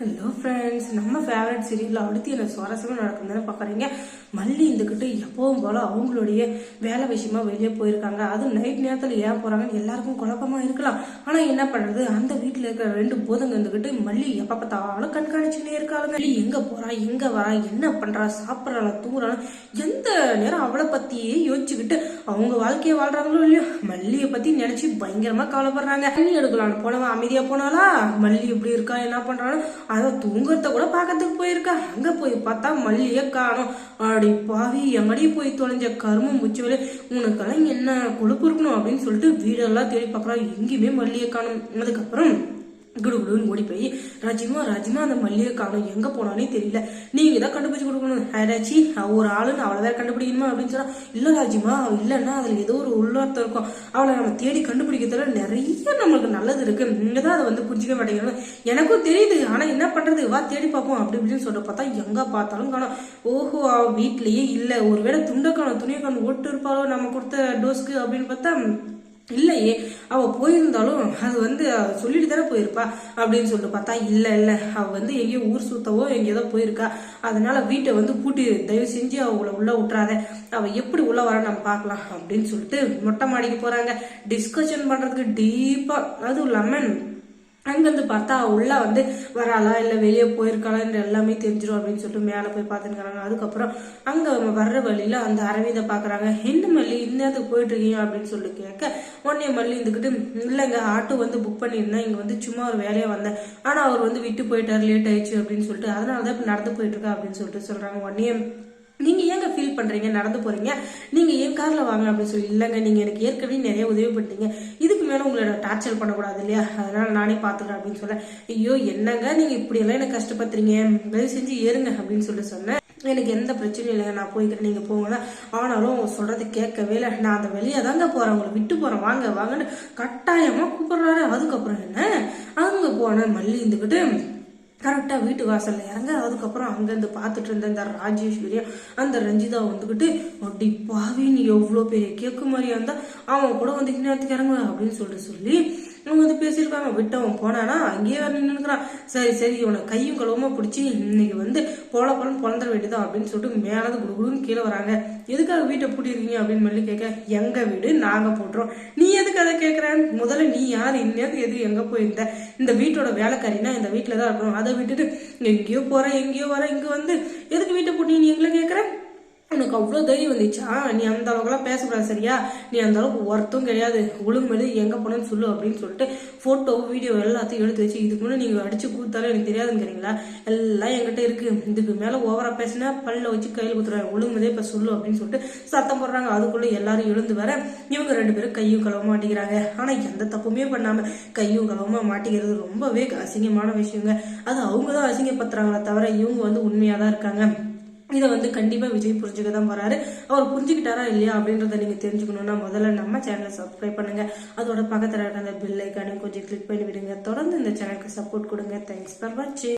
Hello friends நம்ம favourite சீரியலில் அடுத்து என்ன சுவாரஸ்யமாக நடக்குதுன்னு பார்க்குறீங்க? மல்லி இருந்துக்கிட்டு எப்பவும் போல அவங்களுடைய வேலை விஷயமா வெளியே போயிருக்காங்க. அதுவும் நைட் நேரத்தில் ஏன் போகிறாங்கன்னு எல்லாருக்கும் குழப்பமா இருக்கலாம். ஆனால் என்ன பண்ணுறது அந்த வீட்டில் இருக்கிற ரெண்டு போதுங்க இருந்துக்கிட்டு மல்லி எப்போ பார்த்தாலும் கண்காணிச்சுட்டே இருக்காளுங்க. மல்லி எங்கே போகிறா எங்கே வரா? என்ன பண்ணுறா சாப்பிட்றாளா? தூங்குறாளா? எந்த நேரம் அவளை பற்றியே யோசிச்சுக்கிட்டு அவங்க வாழ்க்கையை வாழ்றாங்களோ இல்லையோ மல்லியை பற்றி நினச்சி பயங்கரமாக கவலைப்படுறாங்க. தண்ணி எடுக்கலான்னு போனவன் அமைதியாக போனாலா மல்லி இப்படி இருக்கா? என்ன பண்ணுறான்னு அதை தூங்குறத கூட பார்க்கறதுக்கு போயிருக்கா. அங்கே போய் பார்த்தா மல்லியை காணும். அப்படி பாவி எங்கடி போய் தொலைஞ்ச கருமம் முச்சுவலே? உனக்கெல்லாம் என்ன கொழுப்பு இருக்கணும் அப்படின்னு சொல்லிட்டு வீடெல்லாம் தேடி பார்க்குறா எங்கேயுமே மல்லியை காணும். அதுக்கப்புறம் குடுகுடுன்னு ஓடி போய் ராஜிமா ராஜிமா அந்த மல்லிகை காணும் எங்க போனானே தெரியல. நீங்க தான் கண்டுபிடிச்சு கொடுக்கணும். ஹேராச்சி ஒரு ஆளுன்னு அவளை வேற கண்டுபிடிக்கணுமா அப்படின்னு சொன்னா இல்ல ராஜிமா அவ இல்லைன்னா அதுல ஏதோ ஒரு உள்ளார்த்தம் இருக்கும். அவளை நம்ம தேடி கண்டுபிடிக்கிறதுல நிறைய நம்மளுக்கு நல்லது இருக்கு. நீங்க தான் அதை வந்து புரிஞ்சுக்க மாட்டேங்கிறது எனக்கும் தெரியுது. ஆனா என்ன பண்றது? வா தேடி பார்ப்போம். அப்படி இப்படின்னு சொல்லிட்டு பார்த்தா எங்க பார்த்தாலும் காணும். ஓஹோ அவ வீட்லயே இல்ல. ஒருவேளை துண்டக்கான துணியக்கான ஓட்டு இருப்பாளோ நம்ம கொடுத்த டோஸ்க்கு அப்படின்னு பார்த்தா இல்லையே அவ போயிருந்தாலும் அது வந்து சொல்லிட்டு தானே போயிருப்பா அப்படின்னு சொல்லிட்டு பார்த்தா இல்ல இல்ல அவ வந்து எங்கேயோ ஊர் சுத்தவோ எங்கேயோ போயிருக்கா. அதனால வீட்டை வந்து பூட்டி தயவு செஞ்சு அவங்கள உள்ள விட்டுறாத. அவ எப்படி உள்ள வர நம்ம பார்க்கலாம் அப்படின்னு சொல்லிட்டு மொட்டை மாடிக்கு போறாங்க. டிஸ்கஷன் பண்றதுக்கு டீப்பா அதுவும் லெமன் அங்கேருந்து பார்த்தா உள்ளே வந்து வராளா இல்லை வெளியே போயிருக்காளான்ற எல்லாமே தெரிஞ்சிடும் அப்படின்னு சொல்லிட்டு மேலே போய் பார்த்துருக்காங்க அதுக்கப்புறம் அங்கே வர்ற வழியில் அந்த அரவிந்தை பார்க்குறாங்க. என்ன மல்லி இந்த போயிட்டுருக்கீங்க போயிட்டு இருக்கீங்க அப்படின்னு சொல்லி கேட்க உடனே மல்லி இருந்துக்கிட்டு இல்லைங்க ஆட்டோ வந்து புக் பண்ணியிருந்தேன். இங்கே வந்து சும்மா ஒரு வேலையாக வந்தேன். ஆனால் அவர் வந்து விட்டு போயிட்டார் லேட் ஆயிடுச்சு அப்படின்னு சொல்லிட்டு. அதனால தான் இப்போ நடந்து போயிட்டுருக்கா அப்படின்னு சொல்லிட்டு சொல்கிறாங்க. உடனே நீங்க ஏங்க ஃபீல் பண்றீங்க? நடந்து போறீங்க? நீங்க ஏன் கார்ல வாங்க அப்படின்னு சொல்லி இல்லைங்க நீங்க எனக்கு ஏற்கனவே நிறைய உதவி பண்ணிட்டீங்க. இதுக்கு மேலே உங்களோட டார்ச்சர் பண்ணக்கூடாது இல்லையா? அதனால நானே பார்த்துக்கிறேன் அப்படின்னு சொல்ல ஐயோ என்னங்க நீங்க இப்படி எல்லாம் எனக்கு கஷ்டப்படுத்துறீங்க? தயவு செஞ்சு ஏறுங்க அப்படின்னு சொல்லி சொன்னேன். எனக்கு எந்த பிரச்சனையும் இல்லைங்க. நான் போய்க்கிறேன் நீங்க போங்கன்னா ஆனாலும் அவங்க சொல்றது கேட்கவே இல்லை. நான் அந்த வெளியே தாங்க போறேன். உங்களை விட்டு போறேன். வாங்க வாங்கன்னு கட்டாயமா கூப்பிடுறாரு. அதுக்கப்புறம் என்ன? அங்க போன மல்லி இருந்துக்கிட்டு கரெக்டாக வீட்டு வாசல்ல இறங்க அதுக்கப்புறம் அங்கேருந்து பார்த்துட்டு இருந்த இந்த ராஜேஸ்வரியா அந்த ரஞ்சிதா வந்துக்கிட்டு அப்படி பாவி நீ எவ்வளோ பெரிய கேக்கு மாதிரியா இருந்தா அவன் கூட வந்து இன்னத்துக்கு இறங்க அப்படின்னு சொல்லிட்டு சொல்லி அவங்க வந்து பேசியிருக்காங்க விட்டவன் போனானா அங்கேயே வேற நின்றுக்கிறான் சரி சரி இவனை கையும் கழுவமா பிடிச்சி இன்னைக்கு வந்து போல பழம் பிறந்துட வேண்டியதா அப்படின்னு சொல்லிட்டு மேலது குடுகுடுன்னு கீழே வராங்க. எதுக்காக வீட்டை பூட்டிருக்கீங்க அப்படின்னு சொல்லி கேட்க எங்க வீடு? நாங்க போட்டுறோம். நீ எதுக்கு அதை கேட்குறேன் முதல்ல நீ யார்? இன்னும் எது எங்க போயிருந்த? இந்த வீட்டோட வேலைக்காரினா இந்த வீட்டில் தான் இருக்கணும். அதை விட்டுட்டு எங்கேயோ போகிறேன் எங்கேயோ வர இங்க வந்து எதுக்கு வீட்டை பூட்டி நீ எங்களை கேட்குறேன் உனக்கு அவ்வளோ தைரியம் வந்துச்சா? நீ அந்த அளவுக்குலாம் பேசக்கூடாது சரியா? நீ அந்த அளவுக்கு ஒருத்தும் கிடையாது. ஒழுங்கு மேலே எங்கே போனேன்னு சொல்லு அப்படின்னு சொல்லிட்டு ஃபோட்டோ வீடியோ எல்லாத்தையும் எடுத்து வச்சு இதுக்கு முன்னே நீங்கள் அடிச்சு கொடுத்தாலும் எனக்கு தெரியாதுங்கிறீங்களா எல்லாம் என்கிட்ட இருக்குது இதுக்கு மேலே ஓவராக பேசினா பல்ல வச்சு கையில் கொடுத்துருவாங்க. ஒழுங்கு இப்போ சொல்லு அப்படின்னு சொல்லிட்டு சத்தம் போடுறாங்க. அதுக்குள்ளே எல்லாரும் எழுந்து வர இவங்க ரெண்டு பேரும் கையும் கலவ மாட்டேங்கிறாங்க ஆனால் எந்த தப்புமே பண்ணாமல் கையும் கலவமா மாட்டிக்கிறது ரொம்பவே அசிங்கமான விஷயங்க. அது அவங்க தான் அசிங்கப்படுத்துறாங்களே தவிர இவங்க வந்து உண்மையாக தான் இருக்காங்க. இதை வந்து கண்டிப்பாக விஜய் புரிஞ்சுக்க தான் போறாரு. அவர் புரிஞ்சுக்கிட்டாரா இல்லையா அப்படின்றத நீங்கள் தெரிஞ்சுக்கணும்னா முதல்ல நம்ம சேனலை சப்ஸ்கிரைப் பண்ணுங்க. அதோட பக்கத்தில் இருக்க அந்த பில் ஐக்கானையும் கொஞ்சம் கிளிக் பண்ணி விடுங்க தொடர்ந்து இந்த சேனலுக்கு சப்போர்ட் கொடுங்க. தேங்க்ஸ் ஃபார் வாட்சிங்